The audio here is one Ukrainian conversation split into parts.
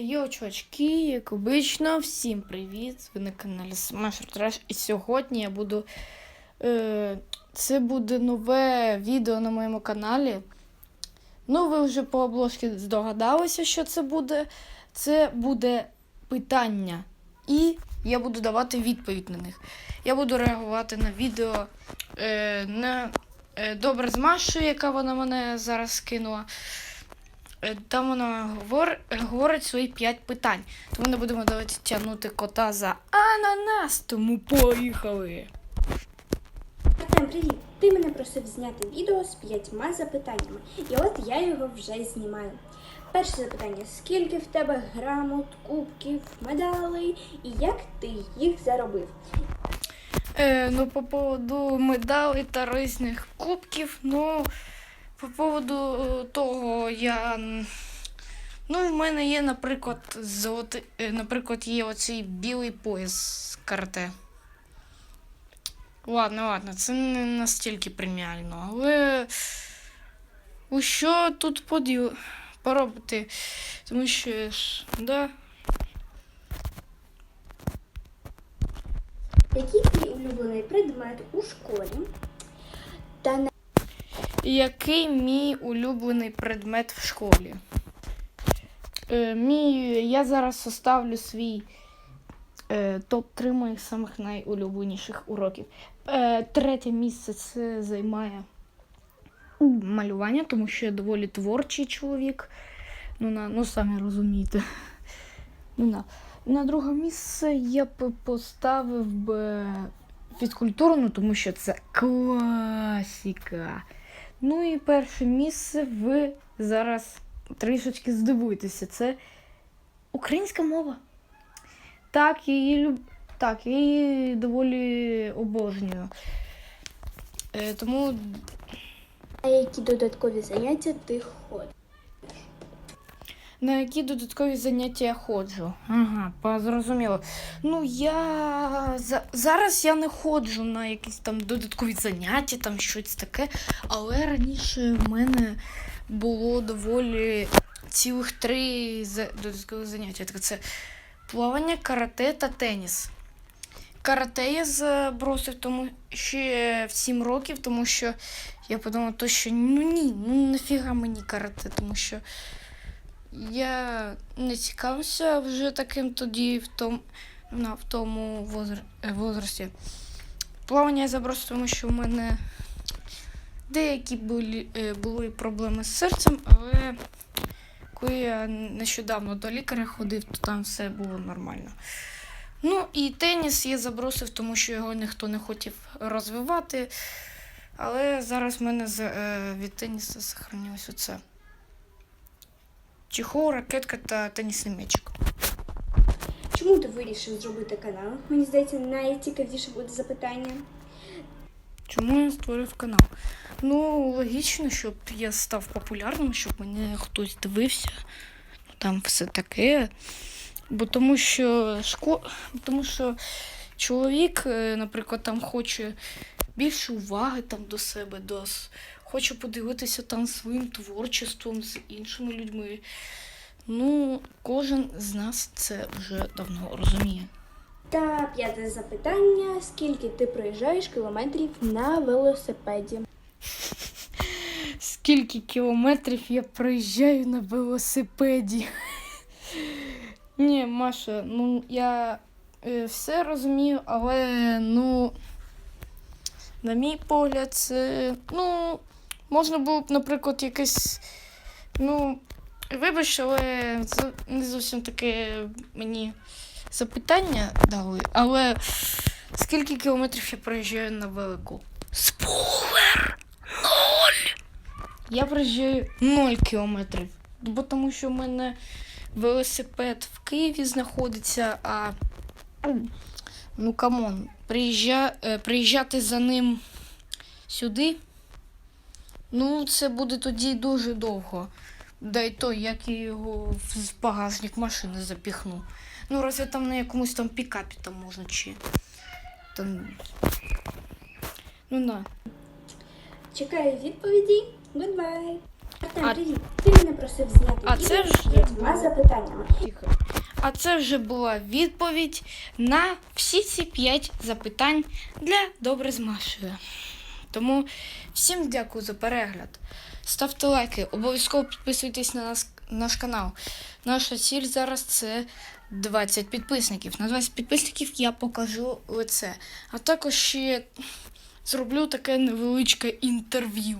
Йо, чувачки, як обично, всім привіт! Ви на каналі Smash Trash. І сьогодні я буду. Е, це буде нове відео на моєму каналі. Ну, ви вже по обложці здогадалися, що це буде. Це буде питання. І я буду давати відповідь на них. Я буду реагувати на відео е, на е, добре з Машою, яка вона мене зараз скинула. Е, Там вона говор, говорить свої п'ять питань. Тому не будемо давати тягнути кота за ананас, тому поїхали. Артем, привіт! Ти мене просив зняти відео з п'ятьма запитаннями, і от я його вже знімаю. Перше запитання: скільки в тебе грамот, кубків, медалей і як ти їх заробив? Е, ну, по поводу медалей та різних кубків, ну, по поводу е, того, я. Ну, в мене є, наприклад, золоти, е, наприклад, є оцей білий пояс з карате. Ладно, ладно, це не настільки преміально, але у що тут поділ поробити? Тому що да. Який твій улюблений предмет у школі? Та на Який мій улюблений предмет в школі? Е, мій, я зараз составлю свій е, топ-3 моїх самих найулюбленіших уроків. Е, третє місце це займає малювання, тому що я доволі творчий чоловік. Ну, на, ну самі розумієте. Ну, на. на друге місце я б поставив би фізкультуру, ну, тому що це класіка. Ну і перше місце ви зараз трішечки здивуєтеся. Це українська мова. Так, її люб... так, її доволі обожнюю. Е, тому які додаткові заняття ти ходиш? На які додаткові заняття я ходжу? Ага, зрозуміло. Ну, я за... зараз я не ходжу на якісь там додаткові заняття, там щось таке. Але раніше в мене було доволі цілих три додаткові заняття. Так це плавання, карате та теніс. Карате я забросив тому ще в 7 років, тому що я подумала, то що ну ні, ну нафіга мені карате, тому що я не цікавився вже таким тоді в тому, в тому е, возрасті. Плавання я забросив, тому що в мене деякі були, е, були проблеми з серцем, але коли я нещодавно до лікаря ходив, то там все було нормально. Ну і теніс я забросив, тому що його ніхто не хотів розвивати. Але зараз в мене е, від тенісу сохранилось оце. Чехол, ракетка та тенісний м'ячик. Чому ти вирішив зробити канал? Мені здається, найцікавіше буде запитання. Чому я створив канал? Ну, логічно, щоб я став популярним, щоб мене хтось дивився. Ну, там все таке. Бо тому що шко... тому що чоловік, е, наприклад, там хоче більше уваги там до себе, до... хоче подивитися там своїм творчеством з іншими людьми. Ну, кожен з нас це вже давно розуміє. Та п'яте запитання: скільки ти проїжджаєш кілометрів на велосипеді? Скільки кілометрів я проїжджаю на велосипеді? Ні, Маша, ну я е, все розумію, але ну, на мій погляд, це ну, можна було б, наприклад, якесь. Ну, вибач, але це не зовсім таке мені запитання дали. Але скільки кілометрів я проїжджаю на велику? Спойлер! Ноль! Я проїжджаю 0 кілометрів. Бо тому що в мене велосипед в Києві знаходиться, а ну камон, е, приїжджати за ним сюди. Ну, це буде тоді дуже довго. Да й то, як я його в багажник машини запіхну. Ну, разве там на якомусь там пікапі там можна чи. Там. Ну на. Чекаю відповіді. Goodbye! Артем, А- привіт. Ти мене просив зняти А відео це з вже п'ятьма запитаннями. Тихо. А це вже була відповідь на всі ці п'ять запитань для добре з Машею. Тому всім дякую за перегляд. Ставте лайки, обов'язково підписуйтесь на нас, наш канал. Наша ціль зараз це 20 підписників. На 20 підписників я покажу лице. А також ще зроблю таке невеличке інтерв'ю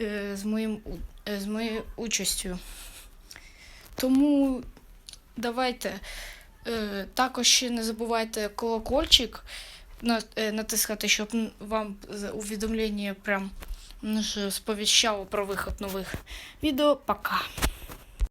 е, з, моїм, е, з моєю участю. Тому давайте. Е, також ще не забувайте колокольчик натискати, щоб вам увідомлення прям м, сповіщало про виход нових відео. Пока.